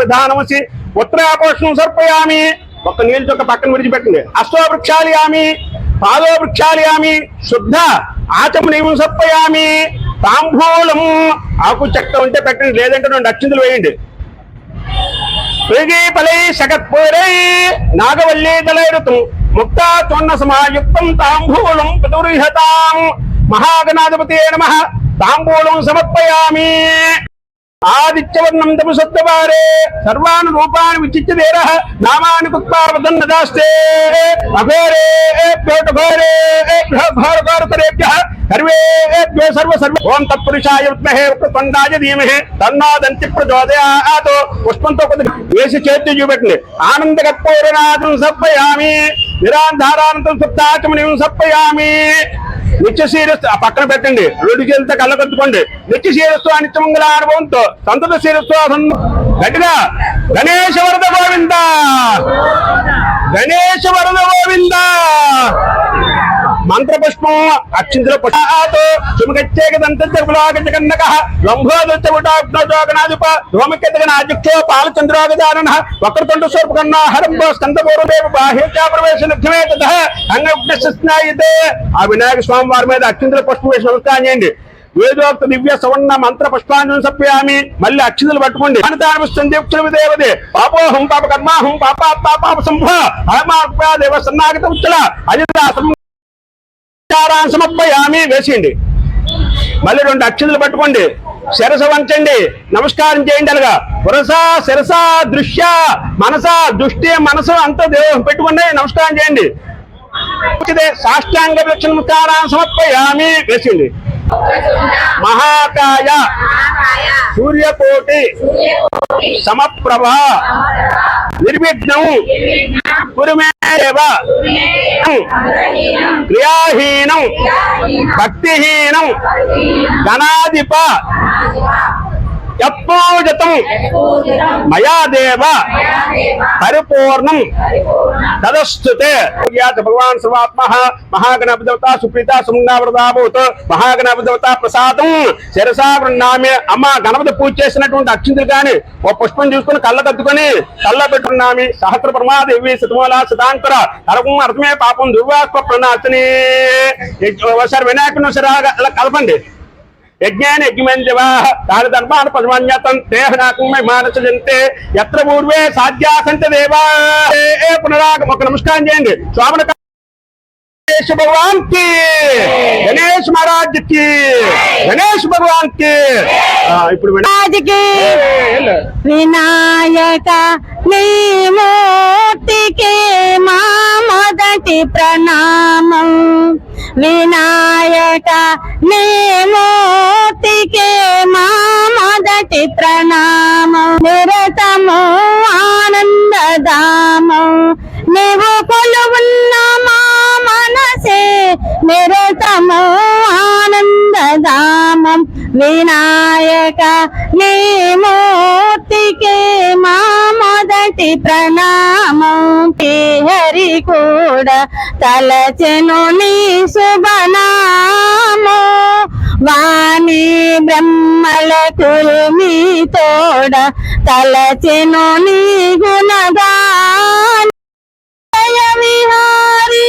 విధానమసి ఉత్తరాపోషణం సర్పయామి. ఒక్క నీళ్ళ చొక్క పక్కన విడిచిపెట్టండి అష్టో వృక్షాలయామి పాదో వృక్షాలయామి శుద్ధ ఆచమనీయం సర్పయామి. తాంబూలం ఆకు చెక్క ఉంటే పెట్టండి లేదంటే రెండు అక్షింతలు వేయండి. పలై శకత్పూరై నాగవల్లి తలైరుతం ముక్తా తొన్న సమాయుక్తం తాంబూలం పితురిహతాం మహాగణాధిపతి నమ. తాంబూలం సమర్పయామి. ఆదిత్యవర్ణం తమ సత్యవారే సర్వాన్ రూపాన్ని విచిత్య దేర నామాని కుత్పార్వతం నదాస్తే. అఘోరే ప్యోటఘోరే ఘోరఘోరతరేభ్య సర్వేభ్యో సర్వ సర్వ ఓం తత్పురుషాయ విద్మహే వృత్తండాయ ధీమహే. తన్నో దంతి ప్రచోదయాత్. పుష్పంతో కొద్ది వేసి చేతి చూపెట్టండి. ఆనంద కర్పూరనాథం సప్పయామి నిరాంధారానంతం సప్తాచమని సప్పయామి నిత్య శీరస్సు ఆ పక్కన పెట్టండి. రెండు చేతులతో కళ్ళ నిత్య శీరస్సు అనిత్యమంగళ అనుభవంతో సంతత శీరస్సు గట్టిగా. గణేశ వరద గోవిందా గణేశ వరద గోవింద మంత్ర పుష్పం. అక్షింతల పుష్పాతో సుమగచ్చేక దంతర్గులాగజ కన్నక లంబోదోగనాధిప రోమకెతగనాధ్యక్షో వక్రతుండ స్వరూపకన్నా హరంభో స్కందపూర్వదేవ బాహ్యచా ప్రవేశ లభ్యమే తద అంగస్నాయితే ఆ వినాయక స్వామి వారి మీద అక్షింద్ర పుష్పం వేసి నమస్కారం చేయండి. వేదోక్త దివ్య సవర్ణ మంత్ర పుష్పాంజలి సప్యామి మళ్ళీ అక్షింతలు పట్టుకోండి. అనితానిస్తుంది దేవదే పాపోహం పాప కర్మాహం పాప పాప సంభ దేవ సన్నాగత ఉచ్చల. అజితాసం నమస్కారం సమర్పయామి వేసేయండి మళ్ళీ రెండు అక్షంతలు పట్టుకోండి. శిరస వంచండి. నమస్కారం చేయండి అలాగా పురస శిరస దృశ్య మనస దృష్టి మనసు అంతా దేవం పెట్టుకోండి. నమస్కారం చేయండి. సాష్టాంగ లక్ష సమర్పయామి వేసేయండి మహాకాయ సూర్యకోటి సమప్రభ నిర్విఘ్నం அந்தரீனம் கிரியாஹீனம். பக்திஹீனம். கணாதிபா యత్పూజతం మయా దేవ పరిపూర్ణం. తదస్తుతే. భగవాన్ సర్వాత్మ మహాగణపతి దేవత సుప్రీత సుమంగావృతాభూత మహాగణపతి దేవత ప్రసాదం. శిరసా గృహ్ణామి. అమ్మ గణపతి పూజ చేసినటువంటి అక్షింతలు కానీ ఓ పుష్పం చూసుకుని కళ్ళ కత్తుకొని కళ్ళ పెట్టుకున్నామి సహస్ర ప్రమాదేవి శతమూల శతాంకుర నరకం అర్థమే పాపం దుర్వాస్ప ప్రణాశని ఒకసారి వినాయకుని కలపండి. యజ్ఞాన యజ్ఞమంజవా తాను ధర్మాన పశుమన్యతం దేహనాకమే మానసజంతే ఎత్ర పూర్వే సాధ్యాసంత దేవా. ఏ పునరాగం ఒక నమస్కారం చేయండి. స్వామిని గణేష్ భగవాన్కి. గణేష్ మహారాజ్కి. గణేష్ భగవాన్కి. ఇప్పుడు. వినాయక నీ మూర్తికి మా మొదటి ప్రణామం. వినాయక నీ మూర్తికి మా మొదటి ప్రణామం. నిరతము ఆనందదామం నీవు కొలువున్న మా మనసే నిరతము ఆనందదామం వినాయక నీ మూర్తికే మా మొదటి ప్రణామం. హరి కూడా తలచెను నీ శుభనామో. వా నీ బ్రహ్మల కుల్మి తోడ తలచెను నీ గుణగాన విహారీ.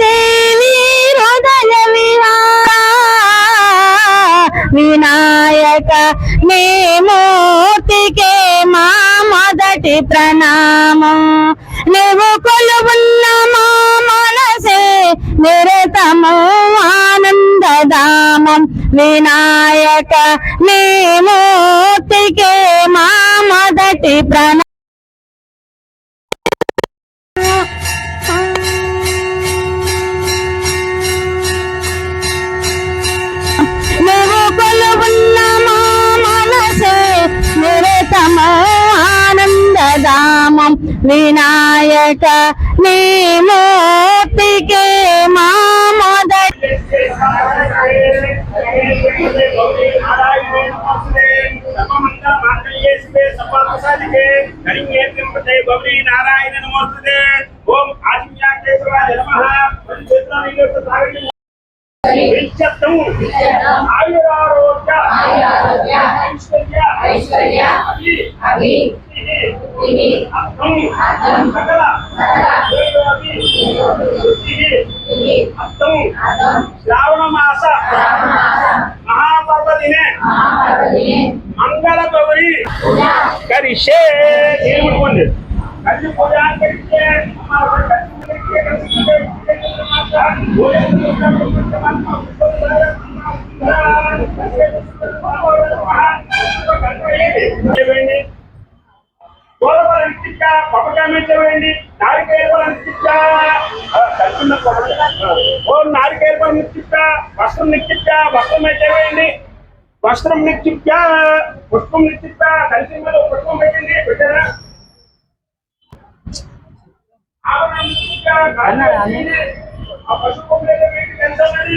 దేవి హృదయ వినాయక నీ మూర్తికే మా మొదటి ప్రణామం. నువ్వు కొలువు వినాయక నీ మూర్తికే మా మొదటి ప్రణ ఆనందదామం వినాయక నీ నారాయణ నమోస్తుతే ఓం ఆదిత్యాయ నమః నిత్యత్వం ఆయురారోగ్య ఐశ్వర్య అభి బుద్ధిః అర్థం సకల దేవాది అర్థం శ్రావణ మాస మహాపర్వదినే మంగళ గౌరి కరిషే ఏమిటి కలిసి పూజ కరిషే. కొబ్బరికాయ మెచ్చవేయండి నారికేయ పళ్ళ నిత్య కలిసిన ఓ నారికేయ పళ్ళ నిత్య వస్త్రం నిత్య వస్త్రం మెచ్చవేయండి వస్త్రం నిత్య పుష్పం నిత్య కలిసి మీద పుష్పం పెట్టండి. పెట్టారా? పసుపు కలిసి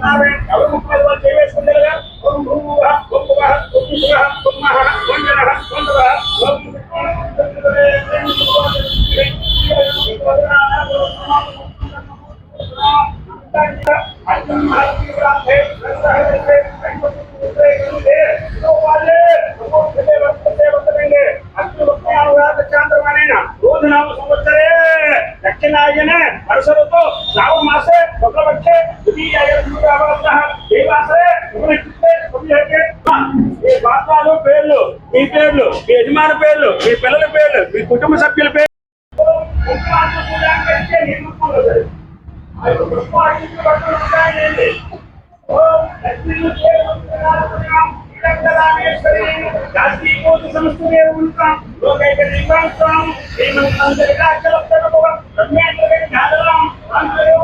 Sorry. I don't know. ಅನುಸರಿಸು ನಾವು ಮಾಸೆ ಮೊದಲ ಪಕ್ಷೆ ఏ మాసే మీ పాత్రలు పేర్లు మీ పేర్లు మీ యజమాని పేర్లు మీ పిల్లల పేర్లు మీ కుటుంబ సభ్యుల పేర్లు సంస్థ Andrea!